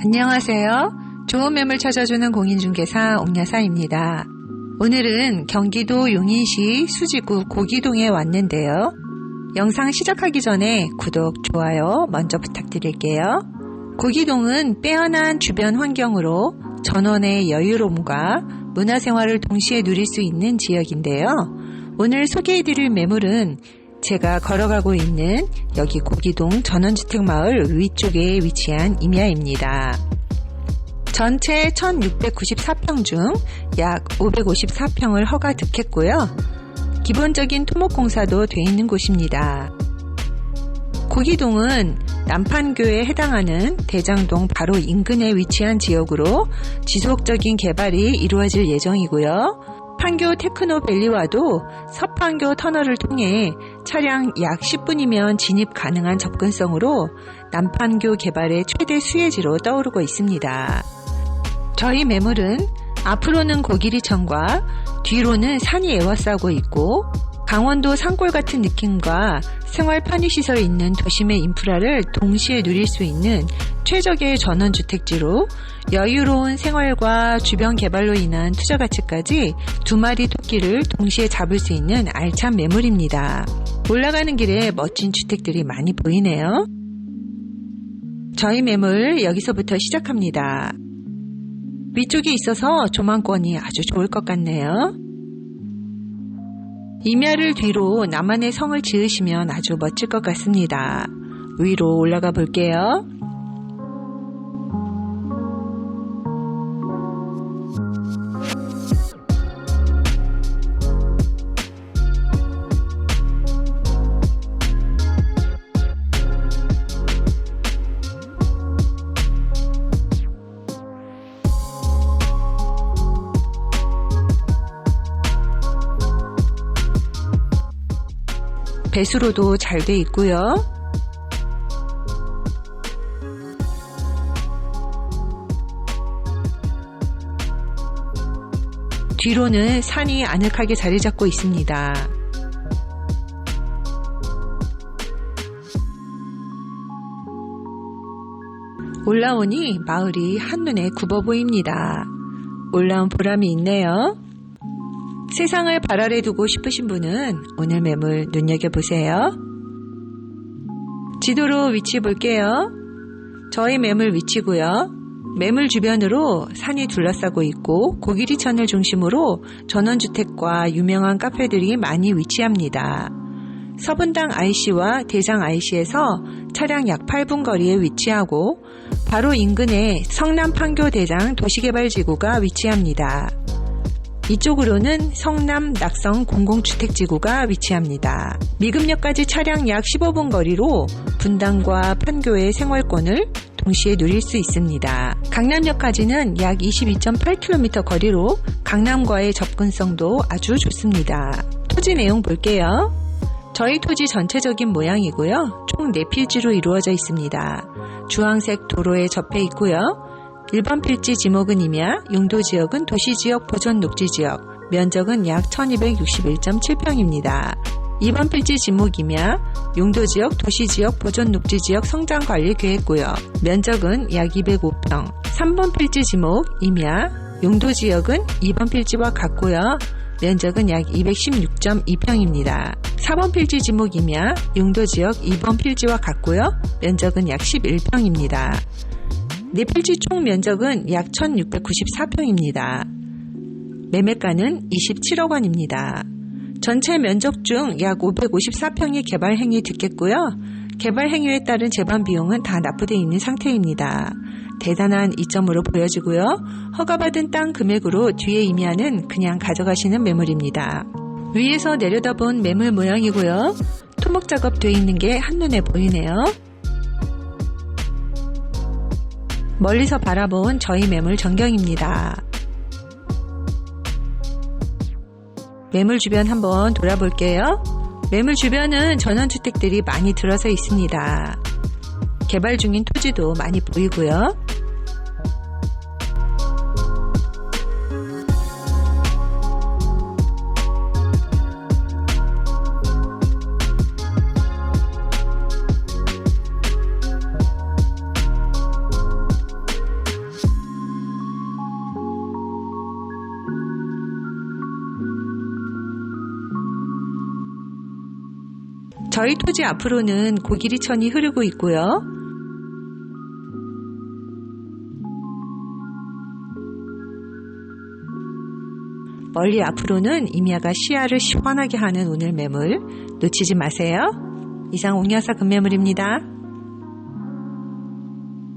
안녕하세요. 좋은 매물 찾아주는 공인중개사 옥야사입니다. 오늘은 경기도 용인시 수지구 고기동에 왔는데요. 영상 시작하기 전에 구독, 좋아요 먼저 부탁드릴게요. 고기동은 빼어난 주변 환경으로 전원의 여유로움과 문화생활을 동시에 누릴 수 있는 지역인데요. 오늘 소개해드릴 매물은 제가 걸어가고 있는 여기 고기동 전원주택 마을 위쪽에 위치한 임야입니다. 전체 1694평 중 약 554평을 허가 득했고요. 기본적인 토목공사도 돼 있는 곳입니다. 고기동은 남판교에 해당하는 대장동 바로 인근에 위치한 지역으로 지속적인 개발이 이루어질 예정이고요. 판교 테크노밸리와도 서판교 터널을 통해 차량 약 10분이면 진입 가능한 접근성으로 남판교 개발의 최대 수혜지로 떠오르고 있습니다. 저희 매물은 앞으로는 고기리천과 뒤로는 산이 에워싸고 있고 강원도 산골 같은 느낌과 생활 편의시설 있는 도심의 인프라를 동시에 누릴 수 있는 최적의 전원주택지로 여유로운 생활과 주변 개발로 인한 투자 가치까지 두 마리 토끼를 동시에 잡을 수 있는 알찬 매물입니다. 올라가는 길에 멋진 주택들이 많이 보이네요. 저희 매물 여기서부터 시작합니다. 위쪽에 있어서 조망권이 아주 좋을 것 같네요. 임야를 뒤로 나만의 성을 지으시면 아주 멋질 것 같습니다. 위로 올라가 볼게요. 배수로도 잘 돼 있고요. 뒤로는 산이 아늑하게 자리 잡고 있습니다. 올라오니 마을이 한눈에 굽어 보입니다. 올라온 보람이 있네요. 세상을 발 아래 두고 싶으신 분은 오늘 매물 눈여겨보세요. 지도로 위치 볼게요. 저희 매물 위치고요. 매물 주변으로 산이 둘러싸고 있고 고기리천을 중심으로 전원주택과 유명한 카페들이 많이 위치합니다. 서분당 IC와 대장 IC에서 차량 약 8분 거리에 위치하고 바로 인근에 성남 판교 대장 도시개발지구가 위치합니다. 이쪽으로는 성남 낙성 공공주택지구가 위치합니다. 미금역까지 차량 약 15분 거리로 분당과 판교의 생활권을 동시에 누릴 수 있습니다. 강남역까지는 약 22.8km 거리로 강남과의 접근성도 아주 좋습니다. 토지 내용 볼게요. 저희 토지 전체적인 모양이고요. 총 4필지로 이루어져 있습니다. 주황색 도로에 접해 있고요. 1번 필지 지목은 임야, 용도 지역은 도시 지역 보존 녹지 지역, 면적은 약 1261.7평입니다. 2번 필지 지목 임야, 용도 지역 도시 지역 보존 녹지 지역 성장 관리 계획구역, 면적은 약 205평. 3번 필지 지목 임야, 용도 지역은 2번 필지와 같고요. 면적은 약 216.2평입니다. 4번 필지 지목 임야, 용도 지역 2번 필지와 같고요. 면적은 약 11평입니다. 네 필지 총 면적은 약 1694평입니다. 매매가는 27억 원입니다. 전체 면적 중 약 554평의 개발 행위 듣겠고요. 개발 행위에 따른 재반 비용은 다 납부되어 있는 상태입니다. 대단한 이점으로 보여지고요. 허가받은 땅 금액으로 뒤에 임야는 그냥 가져가시는 매물입니다. 위에서 내려다본 매물 모양이고요. 토목 작업 돼 있는 게 한눈에 보이네요. 멀리서 바라본 저희 매물 전경입니다. 매물 주변 한번 돌아볼게요. 매물 주변은 전원주택들이 많이 들어서 있습니다. 개발 중인 토지도 많이 보이고요. 저희 토지 앞으로는 고기리천이 흐르고 있고요. 멀리 앞으로는 임야가 시야를 시원하게 하는 오늘 매물 놓치지 마세요. 이상 옥여사 금매물입니다.